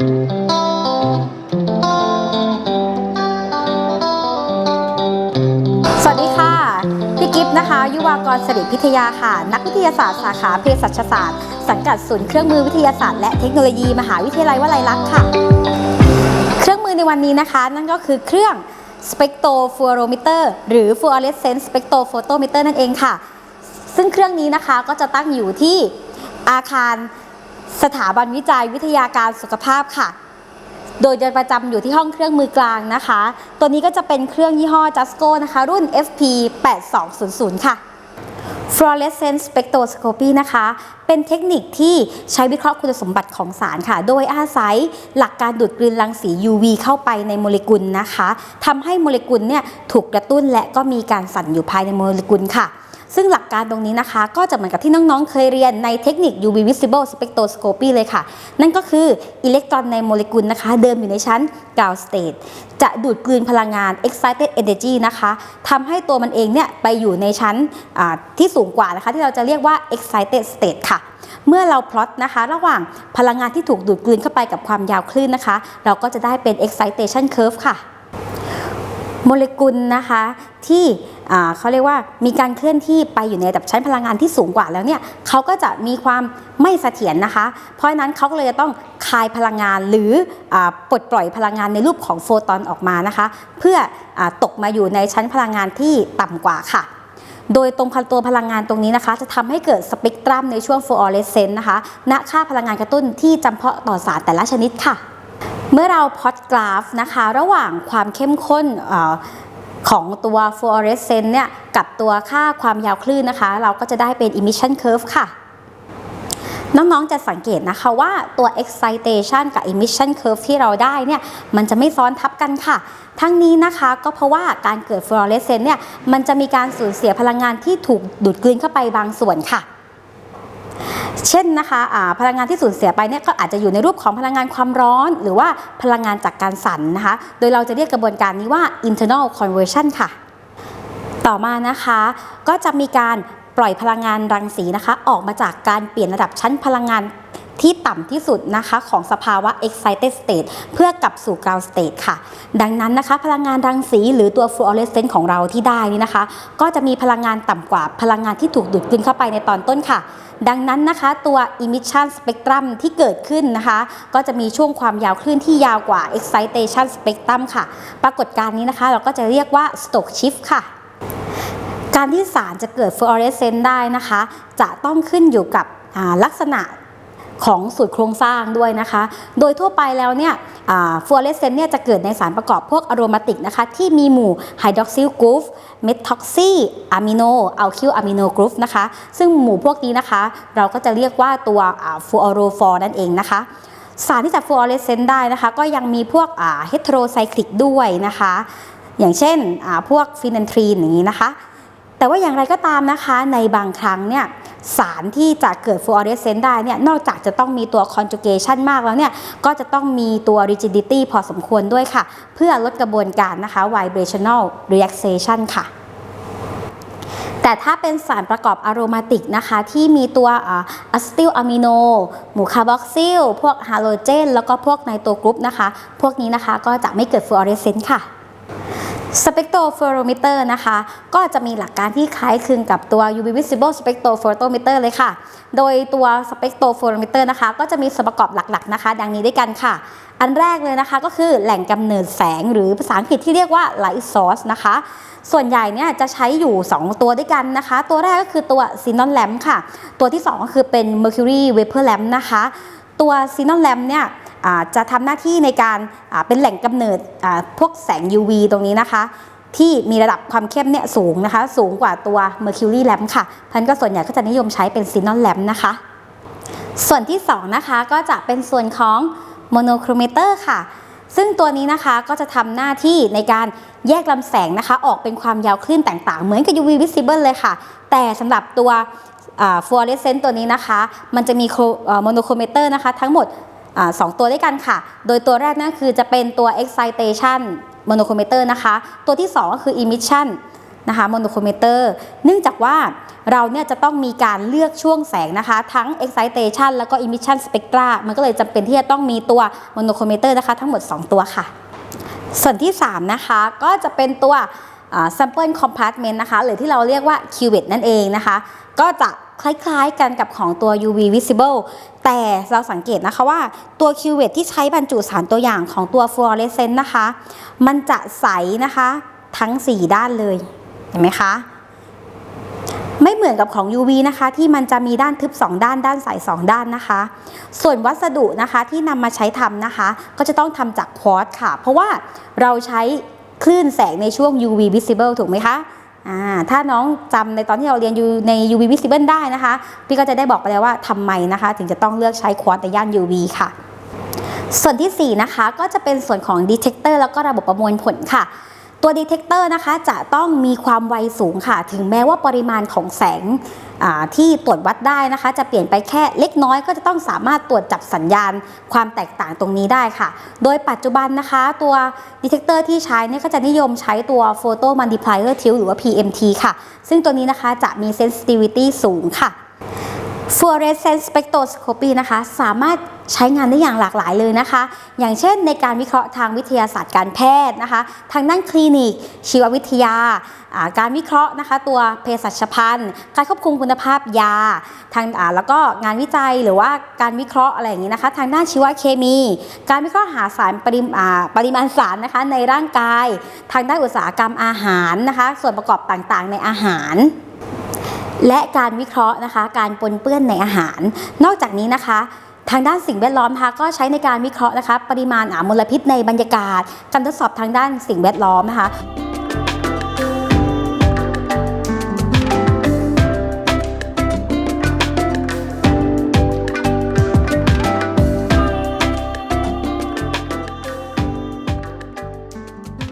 สวัสดีค่ะพี่กิฟต์นะคะ ยุวากรสิริพิทยาค่ะ นักวิทยาศาสตร์สาขาเภสัชศาสตร์ สังกัดศูนย์เครื่องมือวิทยาศาสตร์และเทคโนโลยี มหาวิทยาลัยวลัยลักษณ์ค่ะ เครื่องมือในวันนี้นะคะ นั่นก็คือเครื่อง spectrophotometer หรือ fluorescent spectrophotometer นั่นเองค่ะ ซึ่งเครื่องนี้นะคะก็จะตั้งอยู่ที่อาคาร สถาบันวิจัยวิทยาการสุขภาพค่ะ โดยจะประจำอยู่ที่ห้องเครื่องมือกลางนะคะ ตัวนี้ก็จะเป็นเครื่องยี่ห้อ Jasco นะคะ รุ่น FP 8200ค่ะ fluorescent spectroscopy นะคะ เป็นเทคนิคที่ใช้วิเคราะห์คุณสมบัติของสารค่ะ โดยอาศัยหลักการดูดกลืนรังสี UV เข้าไปในโมเลกุลนะคะ ทำให้โมเลกุลเนี่ยถูกกระตุ้นและก็มีการสั่นอยู่ภายในโมเลกุลค่ะ ซึ่งหลักการตรงนี้นะคะ ก็จะเหมือนกับที่น้องๆ เคยเรียนในเทคนิค UV visible spectroscopy เลยค่ะ นั่นก็คืออิเล็กตรอนในโมเลกุลนะคะ เดิมอยู่ในชั้น ground state จะดูดกลืนพลังงาน excited energy นะคะทำให้ตัวมันเองเนี่ยไปอยู่ในชั้นที่สูงกว่านะคะ ที่เราจะเรียกว่า excited state ค่ะเมื่อเราพลอตนะคะ ระหว่างพลังงานที่ถูกดูดกลืนเข้าไปกับความยาวคลื่นนะคะ เราก็จะได้เป็น excitation curve ค่ะ โมเลกุลนะคะที่ เขาเรียกว่ามีการเคลื่อนที่ไปอยู่ในระดับชั้นพลังงานที่สูงกว่าแล้วเนี่ยเขาก็จะมีความไม่เสถียรนะคะ เพราะนั้นเขาก็เลยจะต้องคายพลังงานหรือปลดปล่อยพลังงานในรูปของโฟตอนออกมานะคะ เพื่ออตกมาอยู่ในชั้นพลังงานที่ต่ำกว่าค่ะโดยตรงพันตัวพลังงานตรงนี้นะคะ จะทำให้เกิดสเปกตรัมในช่วงฟลูออเรสเซนต์นะคะ ณ ค่าพลังงานกระตุ้นที่จำเพาะต่อสารแต่ละชนิดค่ะ เมื่อเราพอตกราฟนะคะ ระหว่างความเข้มข้นอ ของตัวฟลูออเรสเซนต์เนี่ยกับตัวค่าความยาวคลื่นนะคะ เราก็จะได้เป็น emission curve ค่ะ น้องๆจะสังเกตนะคะว่าตัว excitation กับ emission curve ที่เราได้เนี่ยมันจะไม่ซ้อนทับกันค่ะ ทั้งนี้นะคะก็เพราะว่าการเกิด fluorescence เนี่ยมันจะมีการสูญเสียพลังงานที่ถูกดูดกลืนเข้าไปบางส่วนค่ะ เช่นนะคะะพลังงานที่สูญเสียไปเนี่ยก็อาจจะอยู่ในรูปของพลังงานความร้อน หรือว่าพลังงานจากการสั่นนะคะ โดยเราจะเรียกกระบวนการนี้ว่า internal conversion ค่ะ ต่อมานะคะ ก็จะมีการปล่อยพลังงานรังสีนะคะ ออกมาจากการเปลี่ยนระดับชั้นพลังงาน ที่ต่ำที่สุดนะคะของสภาวะ excited state เพื่อกลับสู่ ground state ค่ะ ดังนั้นนะคะ พลังงานรังสีหรือตัว fluorescent ของเราที่ได้นี่นะคะ ก็จะมีพลังงานต่ำกว่าพลังงานที่ถูกดูดกลืนเข้าไปในตอนต้นค่ะ ดังนั้นนะคะ ตัว emission spectrum ที่เกิดขึ้นนะคะ ก็จะมีช่วงความยาวคลื่นที่ยาวกว่า excitation spectrum ค่ะ ปรากฏการณ์นี้นะคะ เราก็จะเรียกว่า Stokes shift ค่ะการที่สารจะเกิดฟลูออเรสเซนต์ได้นะคะ จะต้องขึ้นอยู่กับลักษณะ ของสูตรโครงสร้างด้วยนะคะ โดยทั่วไปแล้วเนี่ยฟลูออเรสเซนต์เนี่ยจะเกิดในสารประกอบพวกอะโรมาติกนะคะที่มีหมู่ไฮดรอกซิลกรุ๊ปเมท็อกซี่อะมิโนอัลคิลอะมิโนกรุ๊ปนะคะ ซึ่งหมู่พวกนี้นะคะ เราก็จะเรียกว่าตัวฟลูออโรฟอร์นั่นเองนะคะสารที่จะฟลูออเรสเซนต์ได้นะคะ ก็ยังมีพวกเฮตโรไซคลิกด้วยนะคะ อย่างเช่นพวกฟินันทรีนอย่างนี้นะคะ แต่ว่าอย่างไรก็ตามนะคะในบางครั้งเนี่ย สารที่จะเกิดฟลูออเรสเซนต์ได้เนี่ยนอกจากจะต้องมีตัว conjugation มากแล้วเนี่ยก็จะต้องมีตัว rigidity พอสมควรด้วยค่ะ เพื่อลดกระบวนการนะคะ vibrational relaxation ค่ะแต่ถ้าเป็นสารประกอบอะโรมาติกนะคะ ที่มีตัวอะสติลอะมิโนหมู่คาร์บอกซิล พวกฮาโลเจน แล้วก็พวกไนโตรกรุ๊ปนะคะ พวกนี้นะคะก็จะไม่เกิดฟลูออเรสเซนต์ค่ะ สเปกโตฟลูออมิเตอร์นะคะ ก็จะมีหลักการที่คล้ายคลึงกับตัว UV visible spectrophotometer เลยค่ะ โดยตัวสเปกโตฟลูอมิเตอร์นะคะ ก็จะมีส่วนประกอบหลักๆนะคะ ดังนี้ด้วยกันค่ะ อันแรกเลยนะคะก็คือแหล่งกำเนิดแสงหรือภาษาอังกฤษที่เรียกว่า light source นะคะ ส่วนใหญ่เนี่ยจะใช้อยู่ 2 ตัวด้วยกันนะคะ ตัวแรกก็คือตัว xenon lamp ค่ะ ตัวที่ 2 ก็คือเป็น mercury vapor lamp นะคะ ตัว xenon lamp เนี่ย จะทำหน้าที่ในการเป็นแหล่งกำเนิดพวกแสง UV ตรงนี้นะคะ ที่มีระดับความเข้มเนี่ยสูงนะคะ สูงกว่าตัว mercury lamp ค่ะพันก็ส่วนใหญ่ก็จะนิยมใช้เป็น xenon lamp นะคะ ส่วนที่ 2 นะคะก็จะเป็นส่วนของ monochromator ค่ะ ซึ่งตัวนี้นะคะก็จะทำหน้าที่ในการแยกลำแสงนะคะ ออกเป็นความยาวคลื่นต่างๆ เหมือนกับ UV visible เลยค่ะ แต่สำหรับตัวฟลูออเรสเซนต์ตัวนี้นะคะ มันจะมีโมโนโครเมเตอร์นะคะ ทั้งหมด สองตัวด้วยกันค่ะ โดยตัวแรกนั่นคือจะเป็นตัว excitation monochromator นะคะ ตัวที่ 2 ก็คือ emission นะคะโมโนโครเมเตอร์เนื่องจากว่าเราเนี่ยจะต้องมีการเลือกช่วงแสงนะคะ ทั้ง excitation แล้วก็ emission spectra มันก็เลยจำเป็นที่จะต้องมีตัวโมโนโครเมเตอร์นะคะ ทั้งหมด 2 ตัวค่ะ ส่วนที่ 3 นะคะก็จะเป็นตัว sample compartment นะคะ หรือที่เราเรียกว่า cuvette นั่นเองนะคะ ก็จะ คล้ายๆกันกับของตัว UV visible แต่เราสังเกตนะคะว่าตัว cuvette ที่ใช้บรรจุสารตัวอย่างของตัว fluorescent นะคะ มันจะใสนะคะทั้ง 4 ด้านเลย เห็นไหมคะ ไม่เหมือนกับของ UV นะคะ ที่มันจะมีด้านทึบ 2 ด้าน ด้านใส 2 ด้านนะคะ ส่วนวัสดุนะคะที่นำมาใช้ทำนะคะ ก็จะต้องทำจากควอตค่ะ เพราะว่าเราใช้คลื่นแสงในช่วง UV visible ถูกไหมคะ ถ้าน้องจำในตอนที่เราเรียนอยู่ใน UV visible ได้นะคะ พี่ก็จะได้บอกไปแล้วว่าทำไมนะคะ ถึงจะต้องเลือกใช้ควอตซ์ในย่าน UV ค่ะ ส่วนทีสี่ 4 นะคะก็จะเป็นส่วนของ detector แล้วก็ระบบประมวลผลค่ะตัว detector นะคะจะต้องมีความไวสูงค่ะ ถึงแม้ว่าปริมาณของแสง ที่ตรวจวัดได้นะคะ จะเปลี่ยนไปแค่เล็กน้อยก็จะต้องสามารถตรวจจับสัญญาณความแตกต่างตรงนี้ได้ค่ะ โดยปัจจุบันนะคะตัวดีเทคเตอร์ที่ใช้เนี่ยก็จะนิยมใช้ตัว photo multiplier tilt หรือว่า PMT ค่ะ ซึ่งตัวนี้นะคะจะมี sensitivity สูงค่ะ fluorescence spectroscopy นะคะ สามารถใช้งานได้อย่างหลากหลายเลยนะคะ อย่างเช่นในการวิเคราะห์ทางวิทยาศาสตร์การแพทย์นะคะ ทางด้านคลินิก ชีววิทยา การวิเคราะห์นะคะ ตัวเภสัชพันธ์ การควบคุมคุณภาพยา ทางอ่าแล้วก็งานวิจัยหรือว่าการวิเคราะห์อะไรอย่างนี้นะคะ ทางด้านชีวเคมี การวิเคราะห์หาสารปริมาปริมาณสารนะคะในร่างกาย ทางด้านอุตสาหกรรมอาหารนะคะ ส่วนประกอบต่างๆ ในอาหาร และการวิเคราะห์นะคะ การปนเปื้อนในอาหาร นอกจากนี้นะคะทางด้านสิ่งแวดล้อมนะคะก็ใช้ในการวิเคราะห์นะคะ ปริมาณอามลพิษในบรรยากาศ การทดสอบทางด้านสิ่งแวดล้อมนะคะ